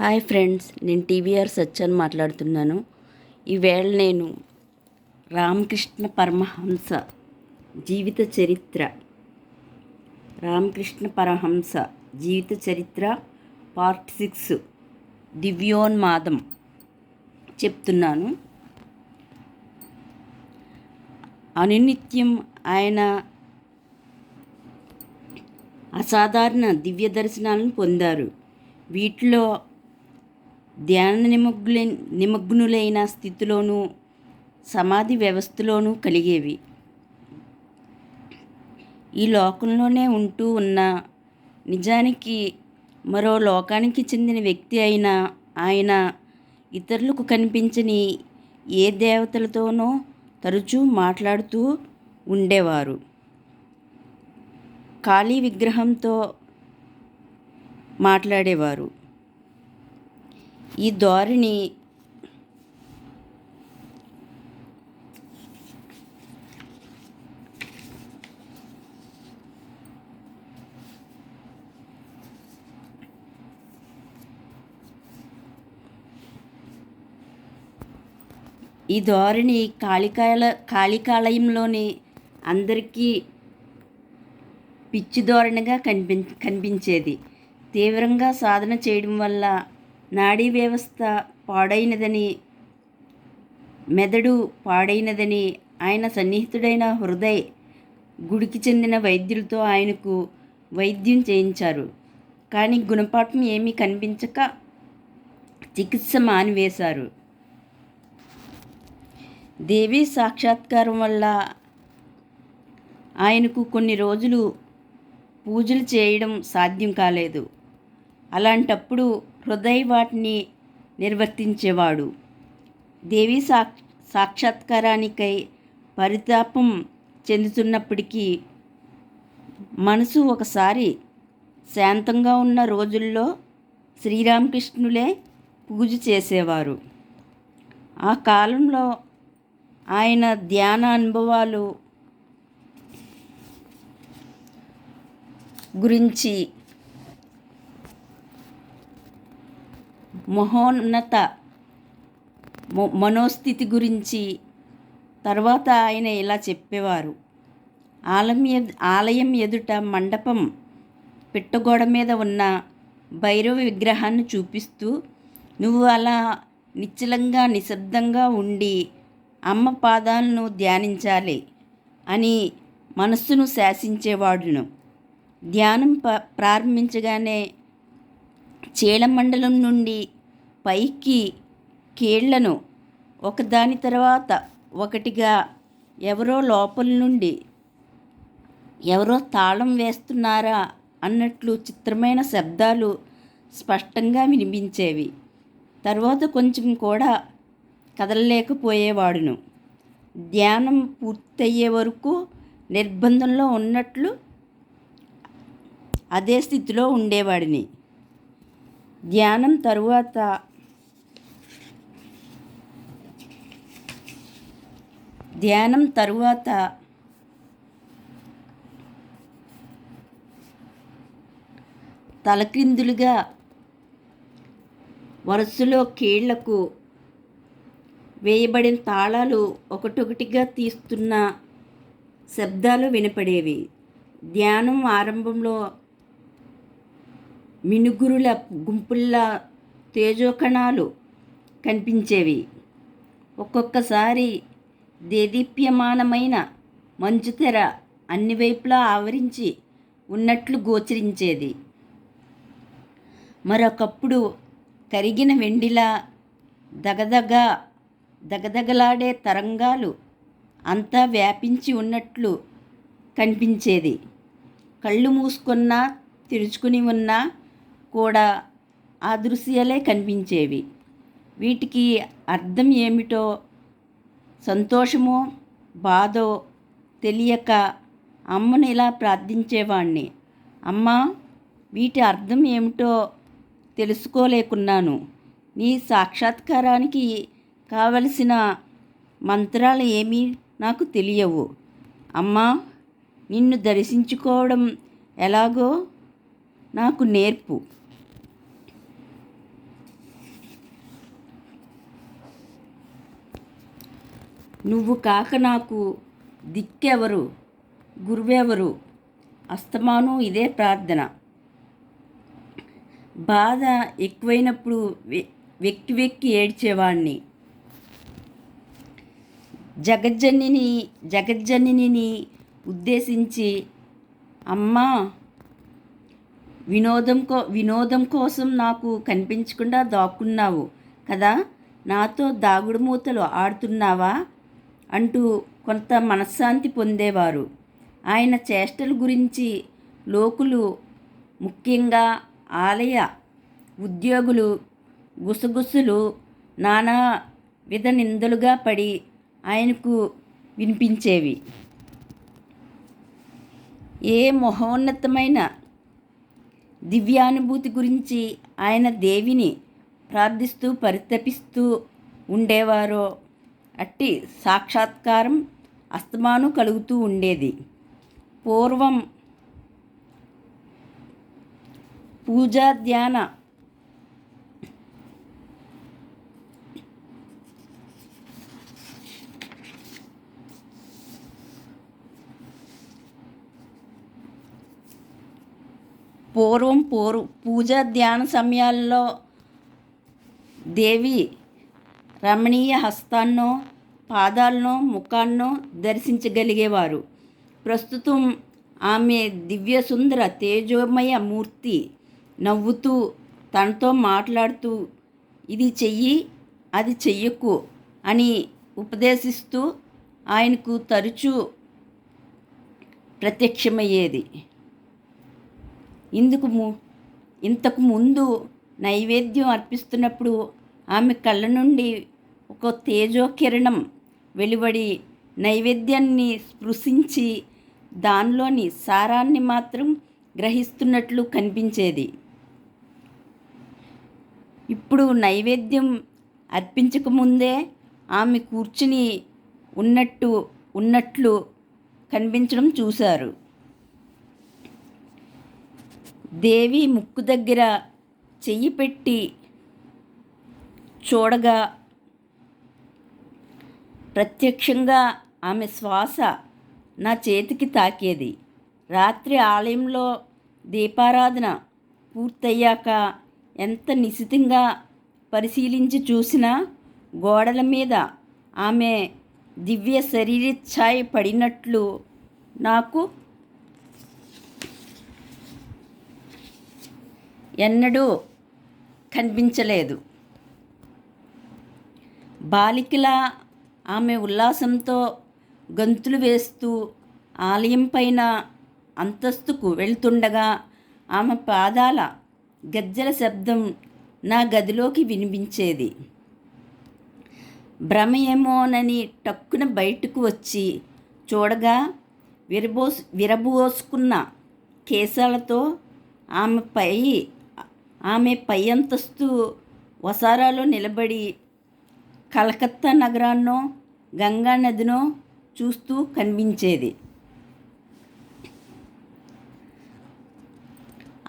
Hi friends నేను TVR Satyan మాట్లాడుతున్నాను. ఈవేళ నేను రామకృష్ణ పరమహంస జీవిత చరిత్ర రామకృష్ణ పరమహంస జీవిత చరిత్ర పార్ట్ సిక్స్ దివ్యోన్మాదం చెప్తున్నాను. అనునిత్యం ఆయన అసాధారణ దివ్య దర్శనాలను పొందారు. వీటిలో ధ్యాన నిమగ్గులై నిమగ్నులైన స్థితిలోనూ సమాధి వ్యవస్థలోనూ కలిగేవి. ఈ లోకంలోనే ఉంటూ ఉన్న నిజానికి మరో లోకానికి చెందిన వ్యక్తి అయిన ఆయన ఇతరులకు కనిపించని ఏ దేవతలతోనో తరచూ మాట్లాడుతూ ఉండేవారు. ఖాళీ విగ్రహంతో మాట్లాడేవారు. ఈ ధోరణి ఈ ధోరణి కాళికాల కాళికాలయంలోని అందరికీ పిచ్చి ధోరణిగా కనిపి కనిపించేది. తీవ్రంగా సాధన చేయడం వల్ల నాడీ వ్యవస్థ పాడైనదని మెదడు పాడైనదని ఆయన సన్నిహితుడైన హృదయ్ గుడికి చెందిన వైద్యులతో ఆయనకు వైద్యం చేయించారు. కానీ గుణపాఠం ఏమీ కనిపించక చికిత్స మానివేశారు. దేవి సాక్షాత్కారం వల్ల ఆయనకు కొన్ని రోజులు పూజలు చేయడం సాధ్యం కాలేదు. అలాంటప్పుడు హృదయ వాటిని నిర్వర్తించేవాడు. దేవి సాక్ష సాక్షాత్కారానికై పరితాపం చెందుతున్నప్పటికీ మనసు ఒకసారి శాంతంగా ఉన్న రోజుల్లో శ్రీరామకృష్ణులే పూజ చేసేవారు. ఆ కాలంలో ఆయన ధ్యాన అనుభవాలు గురించి మహోన్నత మనోస్థితి గురించి తర్వాత ఆయన ఇలా చెప్పేవారు. ఆలయం ఎదు ఆలయం ఎదుట మండపం పిట్టగోడ మీద ఉన్న భైరవ విగ్రహాన్ని చూపిస్తూ నువ్వు అలా నిశ్చలంగా నిశ్శబ్దంగా ఉండి అమ్మ పాదాలను ధ్యానించాలి అని మనస్సును శాసించేవాడును. ధ్యానం ప ప్రారంభించగానే చీలమండలం నుండి పైకి కీళ్ళను. ఒకదాని తర్వాత ఒకటిగా ఎవరో లోపల నుండి ఎవరో తాళం వేస్తున్నారా అన్నట్లు చిత్రమైన శబ్దాలు స్పష్టంగా వినిపించేవి. తర్వాత కొంచెం కూడా కదలలేకపోయేవాడును. ధ్యానం పూర్తయ్యే వరకు నిర్బంధంలో ఉన్నట్లు అదే స్థితిలో ఉండేవాడిని. ధ్యానం తరువాత ధ్యానం తరువాత తలక్రిందులుగా వరుసలో కీళ్ళకు వేయబడిన తాళాలు ఒకటొకటిగా తీస్తున్న శబ్దాలు వినపడేవి. ధ్యానం ఆరంభంలో మినుగురుల గుంపుల్లా తేజోకణాలు కనిపించేవి. ఒక్కొక్కసారి దేదీప్యమానమైన మంచుతెర అన్ని వైపులా ఆవరించి ఉన్నట్లు గోచరించేది. మరొకప్పుడు కరిగిన వెండిలా దగదగ దగదగలాడే తరంగాలు అంతా వ్యాపించి ఉన్నట్లు కనిపించేది. కళ్ళు మూసుకున్నా తెరుచుకుని ఉన్నా కూడా ఆ దృశ్యాలే కనిపించేవి. వీటికి అర్థం ఏమిటో సంతోషమో బాధో తెలియక అమ్మను ఇలా ప్రార్థించేవాణ్ణి. అమ్మ వీటి అర్థం ఏమిటో తెలుసుకోలేకున్నాను. నీ సాక్షాత్కారానికి కావలసిన మంత్రాలు ఏమీ నాకు తెలియవు. అమ్మా నిన్ను దర్శించుకోవడం ఎలాగో నాకు నేర్పు. నువ్వు కాక నాకు దిక్కెవరు గురువెవరు? అస్తమాను ఇదే ప్రార్థన. బాధ ఎక్కువైనప్పుడు వె- వెక్కి వెక్కి ఏడ్చేవాణ్ణి. జగజ్జనిని జగజ్జనిని ఉద్దేశించి అమ్మా వినోదం కో వినోదం కోసం నాకు కనిపించకుండా దాక్కున్నావు కదా? నాతో దాగుడు మూతలు ఆడుతున్నావా? అంటూ కొంత మనశ్శాంతి పొందేవారు. ఆయన చేష్టల గురించి లోకులు ముఖ్యంగా ఆలయ ఉద్యోగులు గుసగుసలు నానా విధ నిందలుగా పడి ఆయనకు వినిపించేవి. ఏ మహోన్నతమైన దివ్యానుభూతి గురించి ఆయన దేవిని ప్రార్థిస్తూ పరితపిస్తూ ఉండేవారో అట్టి సాక్షాత్కారం అస్తమాను కలుగుతూ ఉండేది. పూర్వం పూజా ధ్యాన పూర్వం పూర్వ పూజా ధ్యాన సమయాల్లో దేవి రమణీయ హస్తాన్నో పాదాలనో ముఖాన్నో దర్శించగలిగేవారు. ప్రస్తుతం ఆమె దివ్య సుందర తేజోమయ మూర్తి నవ్వుతూ తనతో మాట్లాడుతూ ఇది చెయ్యి అది చెయ్యకు అని ఉపదేశిస్తూ ఆయనకు తరచూ ప్రత్యక్షమయ్యేది. ఇందుకు ము ఇంతకు ముందు నైవేద్యం అర్పిస్తున్నప్పుడు ఆమె కళ్ళ నుండి ఒక తేజో కిరణం వెలువడి నైవేద్యాన్ని స్పృశించి దానిలోని సారాన్ని మాత్రం గ్రహిస్తున్నట్లు కనిపించేది. ఇప్పుడు నైవేద్యం అర్పించకముందే ఆమె కూర్చుని ఉన్నట్టు ఉన్నట్లు కనిపించడం చూశారు. దేవి ముక్కు దగ్గర చెయ్యి పెట్టి చూడగా ప్రత్యక్షంగా ఆమె శ్వాస నా చేతికి తాకేది. రాత్రి ఆలయంలో దీపారాధన పూర్తయ్యాక ఎంత నిశితంగా పరిశీలించి చూసినా గోడల మీద ఆమె దివ్య శరీర ఛాయ పడినట్లు నాకు ఎన్నడూ కనిపించలేదు. బాలికలా ఆమె ఉల్లాసంతో గంతులు వేస్తూ ఆలయం పైన అంతస్తుకు వెళ్తుండగా ఆమె పాదాల గజ్జల శబ్దం నా గదిలోకి వినిపించేది. భ్రమ ఏమోనని టక్కున బయటకు వచ్చి చూడగా విరబోస్ విరబోసుకున్న కేశాలతో ఆమె పై ఆమె పై అంతస్తు వసారాలో నిలబడి కలకత్తా నగరాన్నో గంగా నదినో చూస్తూ కనిపించేది.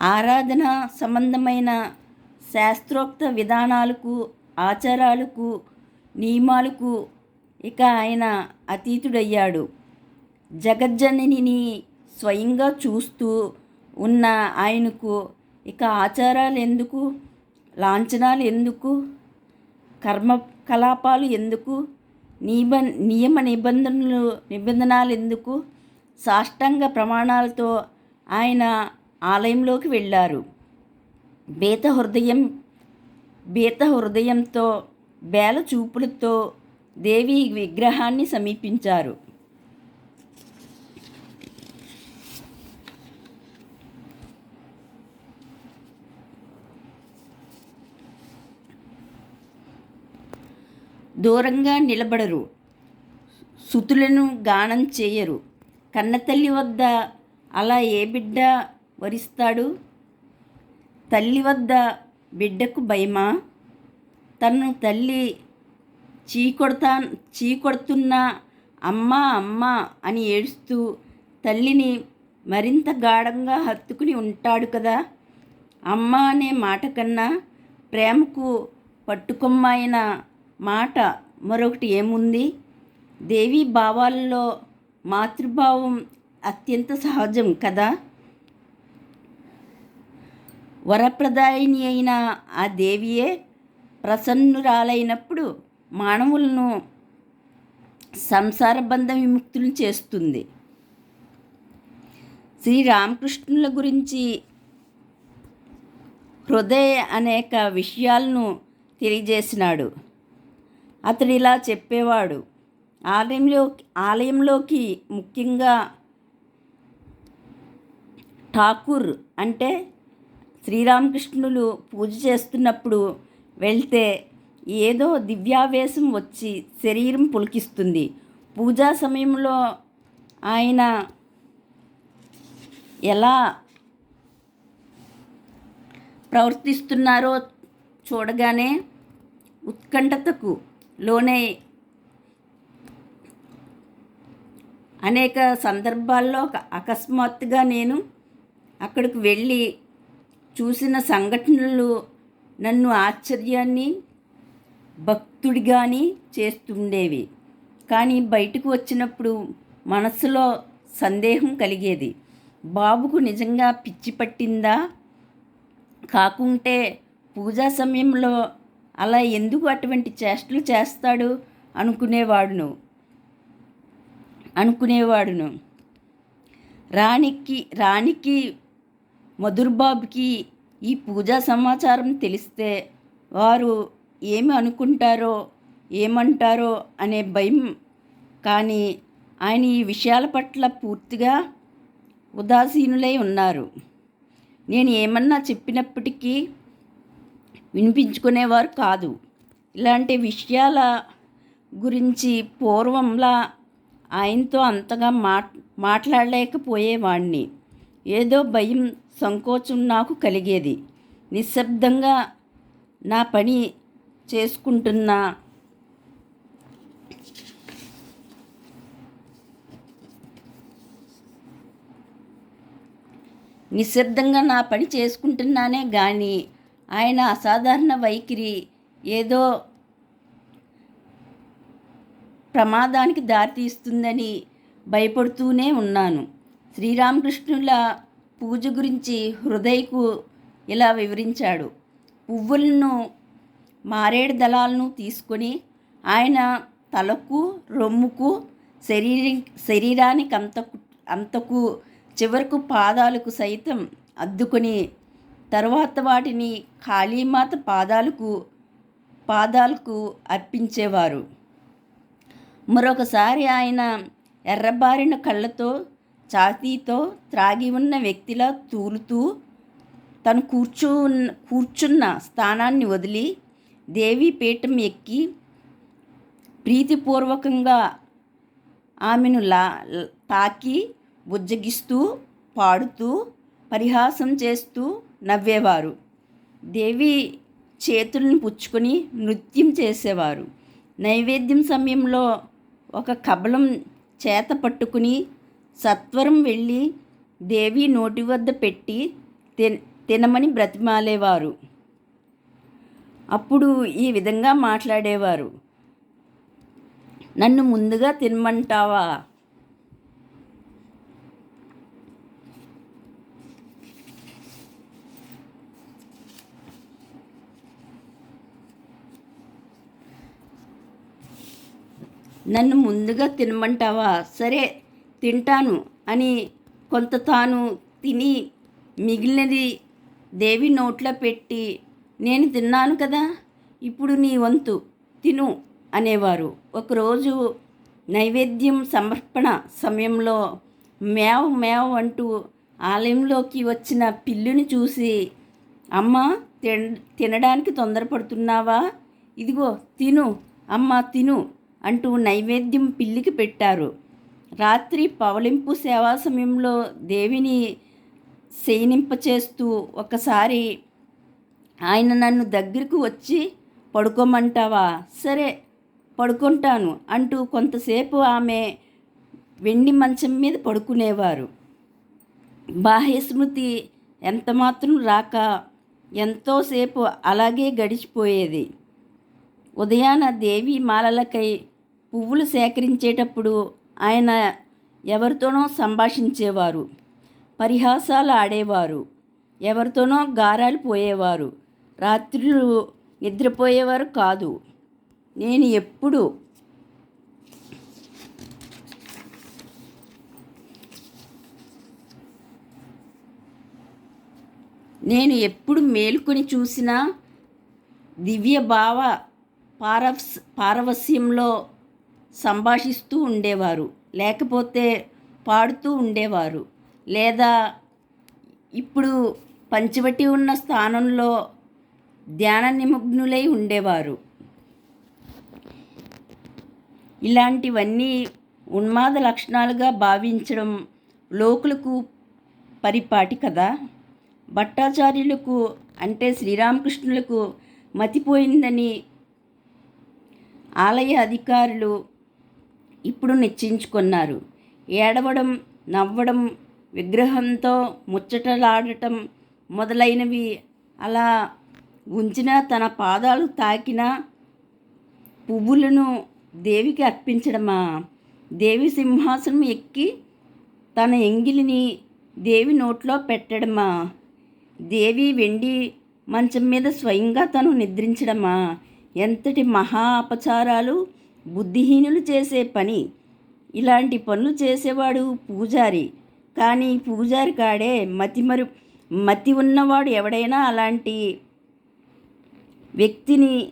ఆరాధన సంబంధమైన శాస్త్రోక్త విధానాలకు ఆచారాలకు నియమాలకు ఇక ఆయన అతీతుడయ్యాడు. జగజ్జననిని స్వయంగా చూస్తూ ఉన్న ఆయనకు ఇక ఆచారాలు ఎందుకు లాంఛనాలు ఎందుకు కర్మ కలాపాలు ఎందుకు? నియమ నియమ నిబంధనలు నిబంధనలు ఎందుకు? సాష్టాంగ ప్రమాణాలతో ఆయన ఆలయంలోకి వెళ్ళారు. బేత హృదయం బేత హృదయంతో బేల చూపులతో దేవి విగ్రహాన్ని సమీపించారు. దూరంగా నిలబడరు. సుతులను గానం చేయరు. కన్నతల్లి వద్ద అలా ఏ బిడ్డ వరిస్తాడు? తల్లి వద్ద బిడ్డకు భయమా? తను తల్లి చీకొడతా చీకొడుతున్న అమ్మ అమ్మ అని ఏడుస్తూ తల్లిని మరింత గాఢంగా హత్తుకుని ఉంటాడు కదా? అమ్మ అనే మాట కన్నా ప్రేమకు పట్టుకొమ్మాయిన మాట మరొకటి ఏముంది? దేవీ భావాల్లో మాతృభావం అత్యంత సహజం కదా? వరప్రదాయిని అయిన ఆ దేవియే ప్రసన్నురాలైనప్పుడు మానవులను సంసార బంధ విముక్తులు చేస్తుంది. శ్రీరామకృష్ణుల గురించి హృదయ అనేక విషయాలను తెలియజేసినాడు. అతడు ఇలా చెప్పేవాడు. ఆలయంలో ఆలయంలోకి ముఖ్యంగా ఠాకూర్ అంటే శ్రీరామకృష్ణులు పూజ చేస్తున్నప్పుడు వెళ్తే ఏదో దివ్యావేశం వచ్చి శరీరం పులికిస్తుంది. పూజా సమయంలో ఆయన ఎలా ప్రవర్తిస్తున్నారో చూడగానే ఉత్కంఠతకు లోనే అనేక సందర్భాల్లో ఒక అకస్మాత్తుగా నేను అక్కడికి వెళ్ళి చూసిన సంఘటనలు నన్ను ఆశ్చర్యాన్ని భక్తుడిగాని చేస్తుండేవి. కానీ బయటకు వచ్చినప్పుడు మనస్సులో సందేహం కలిగేది. బాబుకు నిజంగా పిచ్చి పట్టిందా? కాకుంటే పూజా సమయంలో అలా ఎందుకు అటువంటి చేష్టలు చేస్తాడు? అనుకునేవాడును. అనుకునేవాడును. రాణికి రాణికి మధుర్బాబుకి ఈ పూజా సమాచారం తెలిస్తే వారు ఏమి అనుకుంటారో ఏమంటారో అనే భయం కానీ ఆయన ఈ విషయాల పట్ల పూర్తిగా ఉదాసీనులై ఉన్నారు. నేను ఏమన్నా చెప్పినప్పటికీ వినిపించుకునేవారు కాదు. ఇలాంటి విషయాల గురించి పూర్వంలా ఆయనతో అంతగా మాట్ మాట్లాడలేకపోయేవాడిని ఏదో భయం సంకోచం నాకు కలిగేది. నిశ్శబ్దంగా నా పని చేసుకుంటున్న. నిశ్శబ్దంగా నా పని చేసుకుంటున్నానే కానీ ఆయన అసాధారణ వైఖరి ఏదో ప్రమాదానికి దారితీస్తుందని భయపడుతూనే ఉన్నాను. శ్రీరామకృష్ణుల పూజ గురించి హృదయకు ఇలా వివరించాడు. పువ్వులను మారేడు దళాలను తీసుకొని ఆయన తలకు రొమ్ముకు శరీర శరీరానికి అంతకు అంతకు చివరకు పాదాలకు సైతం అద్దుకొని తర్వాత వాటిని కాళీమాత పాదాలకు పాదాలకు అర్పించేవారు. మరొకసారి ఆయన ఎర్రబారిన కళ్ళతో ఛాతీతో త్రాగి ఉన్న వ్యక్తిలా తూలుతూ తను కూర్చు కూర్చున్న స్థానాన్ని వదిలి దేవీపీఠం ఎక్కి ప్రీతిపూర్వకంగా ఆమెను లా తాకి బుజ్జగిస్తూ పాడుతూ పరిహాసం చేస్తూ నవ్వేవారు. దేవి చేతులను పుచ్చుకొని నృత్యం చేసేవారు. నైవేద్యం సమయంలో ఒక కబలం చేత పట్టుకుని సత్వరం వెళ్ళి దేవి నోటి వద్ద పెట్టి తినమని బ్రతిమాలేవారు. అప్పుడు ఈ విధంగా మాట్లాడేవారు. నన్ను ముందుగా తినమంటావా? నన్ను ముందుగా తినమంటావా? సరే తింటాను అని కొంత తాను తిని మిగిలినది దేవి నోట్లో పెట్టి నేను తిన్నాను కదా ఇప్పుడు నీ వంతు తిను అనేవారు. ఒకరోజు నైవేద్యం సమర్పణ సమయంలో మేవ్ మేవ్ అంటూ ఆలయంలోకి వచ్చిన పిల్లుని చూసి అమ్మ తిన తినడానికి తొందరపడుతున్నావా? ఇదిగో తిను అమ్మ తిను అంటూ నైవేద్యం పిల్లికి పెట్టారు. రాత్రి పవలింపు సేవా సమయంలో దేవిని చేస్తూ ఒకసారి ఆయన నన్ను దగ్గరకు వచ్చి పడుకోమంటావా? సరే పడుకుంటాను అంటూ కొంతసేపు ఆమె వెండి మంచం మీద పడుకునేవారు. బాహ్యస్మృతి ఎంతమాత్రం రాక ఎంతోసేపు అలాగే గడిచిపోయేది. ఉదయాన దేవి మాలలకై పువ్వులు సేకరించేటప్పుడు ఆయన ఎవరితోనో సంభాషించేవారు పరిహాసాలు ఆడేవారు ఎవరితోనో గారాలు పోయేవారు. రాత్రులు నిద్రపోయేవారు కాదు. నేను ఎప్పుడు నేను ఎప్పుడు మేలుకొని చూసినా దివ్య భావ పారవస్ పారవస్యంలో సంభాషిస్తూ ఉండేవారు. లేకపోతే పాడుతూ ఉండేవారు. లేదా ఇప్పుడు పంచవటి ఉన్న స్థానంలో ధ్యాన నిమగ్నులై ఉండేవారు. ఇలాంటివన్నీ ఉన్మాద లక్షణాలుగా భావించడం లోకులకు పరిపాటి కదా. భట్టాచార్యులకు అంటే శ్రీరామకృష్ణులకు మతిపోయిందని ఆలయ అధికారులు ఇప్పుడు నిశ్చయించుకున్నారు. ఏడవడం నవ్వడం విగ్రహంతో ముచ్చటలాడటం మొదలైనవి అలా ఉంచిన తన పాదాలు తాకిన పువ్వులను దేవికి అర్పించడమా? దేవి సింహాసనం ఎక్కి తన ఎంగిలిని దేవి నోట్లో పెట్టడమా? దేవి వెండి మంచం మీద స్వయంగా తను నిద్రించడమా? ఎంతటి మహా అపచారాలు బుద్ధిహీనులు చేసే పని. ఇలాంటి పనులు చేసేవాడు పూజారి. కానీ పూజారి కాడే మతి మరు మతి ఉన్నవాడు ఎవడైనా అలాంటి వ్యక్తిని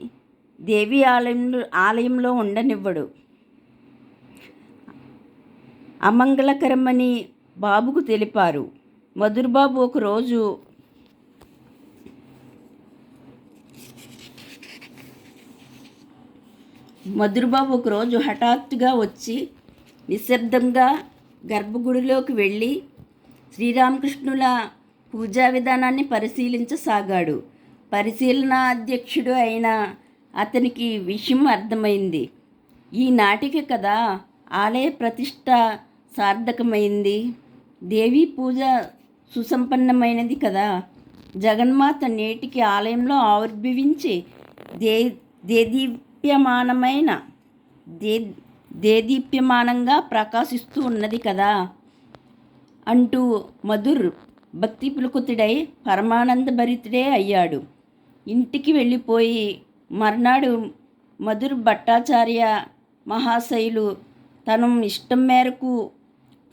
దేవి ఆలయంలో ఆలయంలో ఉండనివ్వడు. అమంగళకరమని బాబుకు తెలిపారు. మధురబాబు ఒకరోజు మధురబాబు ఒకరోజు హఠాత్తుగా వచ్చి నిశ్శబ్దంగా గర్భగుడిలోకి వెళ్ళి శ్రీరామకృష్ణుల పూజా విధానాన్ని పరిశీలించసాగాడు. పరిశీలన అధ్యక్షుడు అయిన అతనికి విషయం అర్థమైంది. ఈ నాటిక కదా ఆలయ ప్రతిష్ట సార్థకమైంది. దేవీ పూజ సుసంపన్నమైనది కదా. జగన్మాత నేటికి ఆలయంలో ఆవిర్భవించి దే దేదీ దీప్యమానమైన దే దేదీప్యమానంగా ప్రకాశిస్తూ ఉన్నది కదా. అంటూ మధుర్ భక్తి పులుకుతుడై పరమానంద భరితుడే అయ్యాడు. ఇంటికి వెళ్ళిపోయి మర్నాడు మధుర్ భట్టాచార్య మహాశైలు తను ఇష్టం మేరకు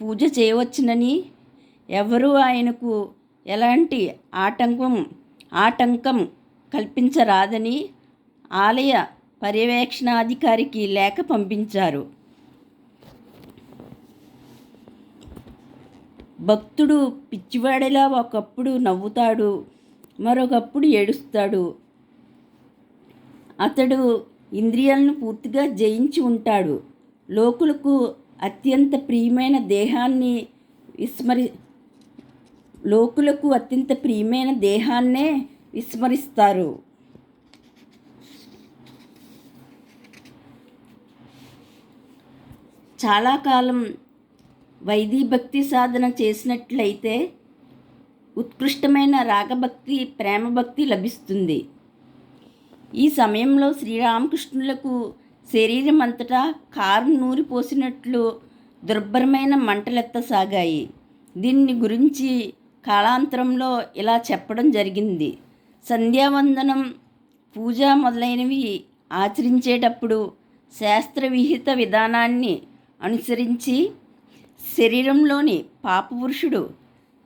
పూజ చేయవచ్చునని ఎవరూ ఆయనకు ఎలాంటి ఆటంకం ఆటంకం కల్పించరాదని ఆలయ పర్యవేక్షణాధికారికి లేఖ పంపించారు. భక్తుడు పిచ్చివాడిలా ఒకప్పుడు నవ్వుతాడు మరొకప్పుడు ఏడుస్తాడు. అతడు ఇంద్రియాలను పూర్తిగా జయించి ఉంటాడు. లోకులకు అత్యంత ప్రియమైన దేహాన్ని విస్మరి లోకులకు అత్యంత ప్రియమైన దేహాన్నే విస్మరిస్తారు. చాలా కాలం వైదీ భక్తి సాధన చేసినట్లయితే ఉత్కృష్టమైన రాగభక్తి ప్రేమభక్తి లభిస్తుంది. ఈ సమయంలో శ్రీరామకృష్ణులకు శరీరం అంతటా కారు నూరిపోసినట్లు దుర్భరమైన మంటలెత్తసాగాయి దీన్ని గురించి కాలాంతరంలో ఇలా చెప్పడం జరిగింది. సంధ్యావందనం పూజ మొదలైనవి ఆచరించేటప్పుడు శాస్త్రవిహిత విధానాన్ని అనుసరించి శరీరంలోని పాపపురుషుడు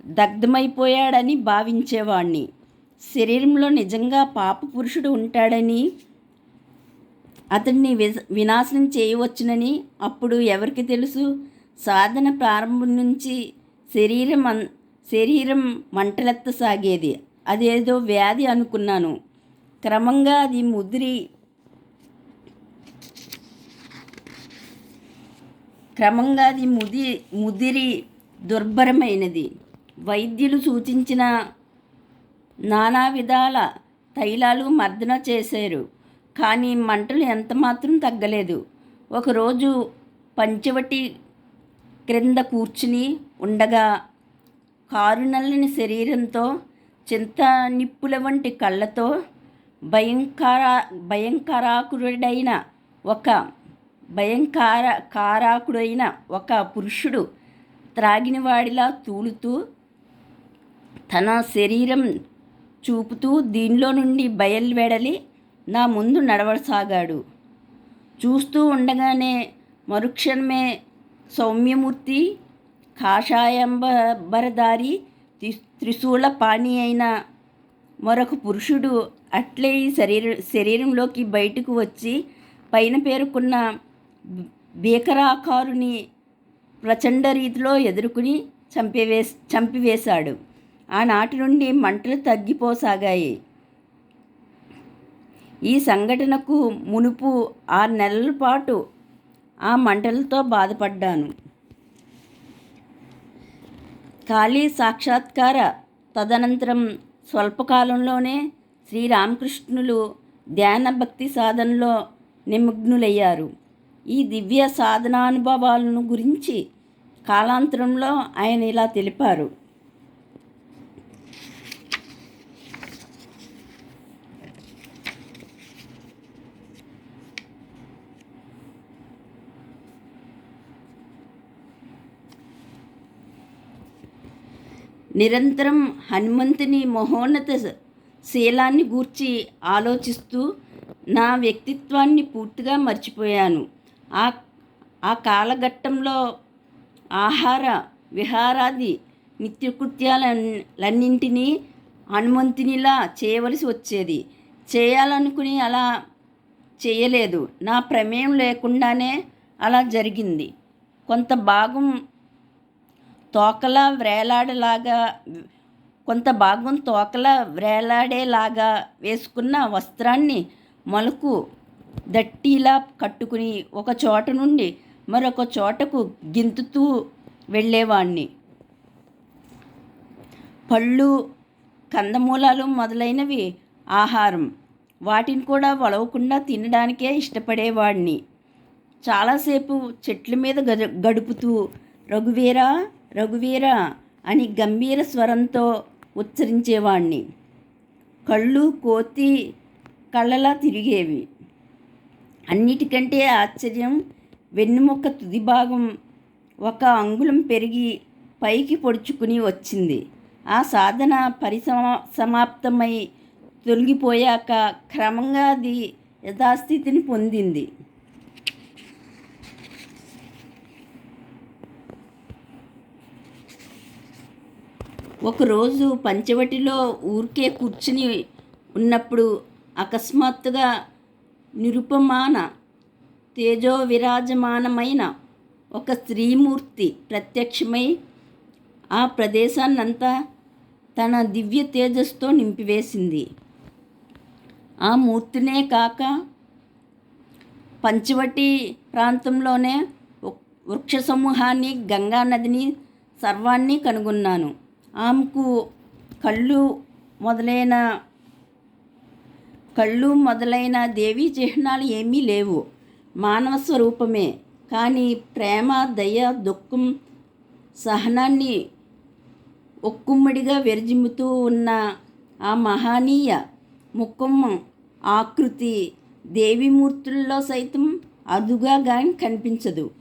దగ్ధమైపోయాడని భావించేవాణ్ణి. శరీరంలో నిజంగా పాపపురుషుడు ఉంటాడని అతన్ని వినాశనం చేయవచ్చునని అప్పుడు ఎవరికి తెలుసు? సాధన ప్రారంభం నుంచి శరీరం శరీరం మంటలెత్తసాగేది. అదేదో వ్యాధి అనుకున్నాను. క్రమంగా అది ముదిరి క్రమంగా అది ముది ముదిరి దుర్భరమైనది. వైద్యులు సూచించిన నానా విధాల తైలాలు మర్దన చేశారు. కానీ మంటలు ఎంతమాత్రం తగ్గలేదు. ఒకరోజు పంచవటి క్రింద కూర్చుని ఉండగా కారునల్లని శరీరంతో చింత నిప్పుల వంటి కళ్ళతో భయంకర భయంకరాకురుడైన ఒక భయంకార కారాకుడైన ఒక పురుషుడు త్రాగినవాడిలా తూలుతూ తన శరీరం చూపుతూ దీనిలో నుండి బయలువెడలి నా ముందు నడవసాగాడు. చూస్తూ ఉండగానే మరుక్షణమే సౌమ్యమూర్తి కాషాయంబరదారి త్రిశూల పాణి అయిన మరొక పురుషుడు అట్లే ఈ శరీర శరీరంలోకి బయటకు వచ్చి పైన పేర్కొన్న భీకరాకారుని ప్రచండ రీతిలో ఎదుర్కొని చంపివే చంపివేశాడు. ఆనాటి నుండి మంటలు తగ్గిపోసాగాయి. ఈ సంఘటనకు మునుపు ఆరు నెలల పాటు ఆ మంటలతో బాధపడ్డాను. కాళీ సాక్షాత్కార తదనంతరం స్వల్పకాలంలోనే శ్రీరామకృష్ణులు ధ్యాన భక్తి సాధనలో నిమగ్నులయ్యారు. ఈ దివ్య సాధనానుభవాలను గురించి కాలాంతరంలో ఆయన ఇలా తెలిపారు. నిరంతరం హనుమంతుని మహోన్నత శీలాన్ని గూర్చి ఆలోచిస్తూ నా వ్యక్తిత్వాన్ని పూర్తిగా మర్చిపోయాను. ఆ ఆ కాలఘట్టంలో ఆహార విహారాది నిత్యకృత్యాలన్నింటినీ హనుమంతునిలా చేయవలసి వచ్చేది. చేయాలనుకుని అలా చేయలేదు. నా ప్రమేయం లేకుండానే అలా జరిగింది. కొంత భాగం తోకలా వ్రేలాడేలాగా కొంత భాగం తోకలా వ్రేలాడేలాగా వేసుకున్న వస్త్రాన్ని మలుకు దట్టిలా కట్టుకుని ఒక చోట నుండి మరొక చోటకు గింతుతూ వెళ్ళేవాణ్ణి. పళ్ళు కందమూలాలు మొదలైనవి ఆహారం. వాటిని కూడా వలవకుండా తినడానికే ఇష్టపడేవాడిని చాలాసేపు చెట్ల మీద గడు గడుపుతూ రఘువీరా రఘువీరా అని గంభీర స్వరంతో ఉచ్చరించేవాణ్ణి. కళ్ళు కోతి కళ్ళలా తిరిగేవి. అన్నిటికంటే ఆశ్చర్యం వెన్నుముక్క తుది భాగం ఒక అంగుళం పెరిగి పైకి పొడుచుకుని వచ్చింది. ఆ సాధన పరిసమా సమాప్తమై తొలగిపోయాక క్రమంగా అది యథాస్థితిని పొందింది. ఒకరోజు పంచవటిలో ఊరికే కూర్చుని ఉన్నప్పుడు అకస్మాత్తుగా నిరుపమాన తేజో విరాజమానమైన ఒక స్త్రీమూర్తి ప్రత్యక్షమై ఆ ప్రదేశాన్నంతా తన దివ్య తేజస్తో నింపివేసింది. ఆ మూర్తినే కాక పంచవటి ప్రాంతంలోనే వృక్ష సమూహాన్ని గంగా నదిని సర్వాన్ని కనుగొన్నాను. ఆమెకు కళ్ళు మొదలైన కళ్ళు మొదలైన దేవీ చిహ్నాలు ఏమీ లేవు. మానవ స్వరూపమే. కానీ ప్రేమ దయ దుఃఖం సహనాన్ని ఒక్కుమ్మడిగా విరజిమ్ముతూ ఉన్న ఆ మహనీయ ముఖం ఆకృతి దేవిమూర్తుల్లో సైతం అదుగా కానీ కనిపించదు.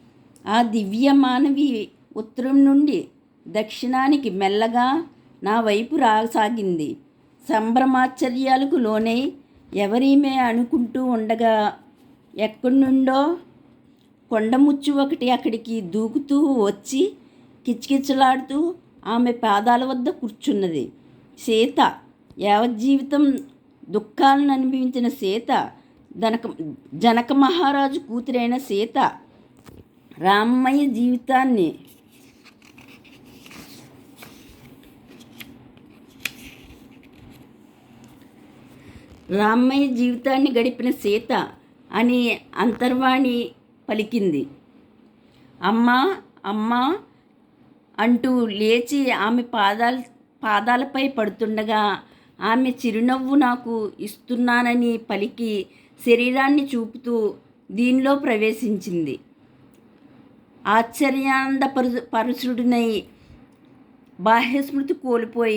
ఆ దివ్య మానవి ఉత్తరం నుండి దక్షిణానికి మెల్లగా నా వైపు రాసాగింది. సంభ్రమాశ్చర్యాలకు లోనై ఎవరీమే అనుకుంటూ ఉండగా ఎక్కడి నుండో కొండముచ్చు ఒకటి అక్కడికి దూకుతూ వచ్చి కిచకిచలాడుతూ ఆమె పాదాల వద్ద కూర్చున్నది. సీత యావజ్జీవితం దుఃఖాలను అనుభవించిన సీత జనక జనక మహారాజు కూతురైన సీత రామయ్య జీవితాన్ని రామయ్య జీవితాన్ని గడిపిన సీత అని అంతర్వాణి పలికింది. అమ్మా అమ్మా అంటూ లేచి ఆమె పాదాల పాదాలపై పడుతుండగా ఆమె చిరునవ్వు నాకు ఇస్తున్నానని పలికి శరీరాన్ని చూపుతూ దీనిలో ప్రవేశించింది. ఆశ్చర్యానంద పరు పరుషుడినై బాహ్యస్మృతి కోల్పోయి